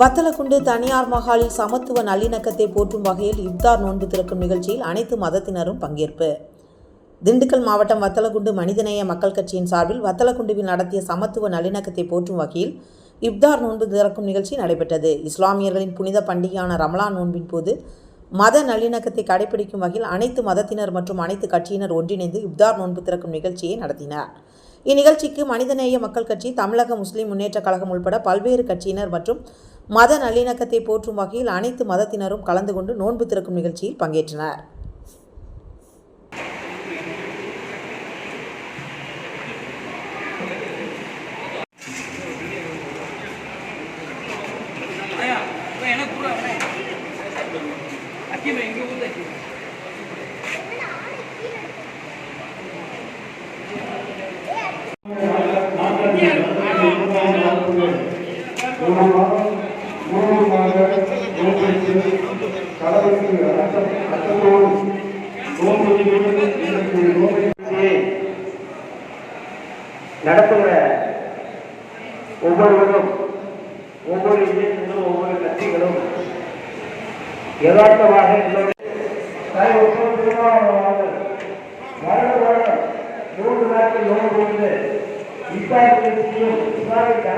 வத்தலக்குண்டு தனியார் மகாலில் சமத்துவ நல்லிணக்கத்தை போற்றும் வகையில் இப்தார் நோன்பு திறக்கும் நிகழ்ச்சியில் அனைத்து மதத்தினரும் பங்கேற்பு. திண்டுக்கல் மாவட்டம் வத்தலக்குண்டு மனிதநேய மக்கள் கட்சியின் சார்பில் வத்தலக்குண்டுவில் நடத்திய சமத்துவ நல்லிணக்கத்தை போற்றும் வகையில் இப்தார் நோன்பு திறக்கும் நிகழ்ச்சி நடைபெற்றது. இஸ்லாமியர்களின் புனித பண்டிகையான ரமலான் நோன்பின் போது மத நல்லிணக்கத்தை கடைபிடிக்கும் வகையில் அனைத்து மதத்தினர் மற்றும் அனைத்து கட்சியினர் ஒன்றிணைந்து இப்தார் நோன்பு திறக்கும் நிகழ்ச்சியை நடத்தினர். இந்நிகழ்ச்சிக்கு மனிதநேய மக்கள் கட்சி தமிழக முஸ்லிம் முன்னேற்றக் கழகம் உள்பட பல்வேறு கட்சியினர் மற்றும் மத நல்லிணக்கத்தை போற்றும் வகையில் அனைத்து மதத்தினரும் கலந்து கொண்டு நோன்பு திறக்கும் நிகழ்ச்சியில் பங்கேற்றனர் Thank you. நடத்துகிற ஒவ்வொருவரும் ஒவ்வொரு இயக்கங்களும் ஒவ்வொரு கட்சிகளும் யதார்த்தமாக எல்லோரும் மூன்று நாட்கள் நோன்பு கொண்டு இஸ்லாமிய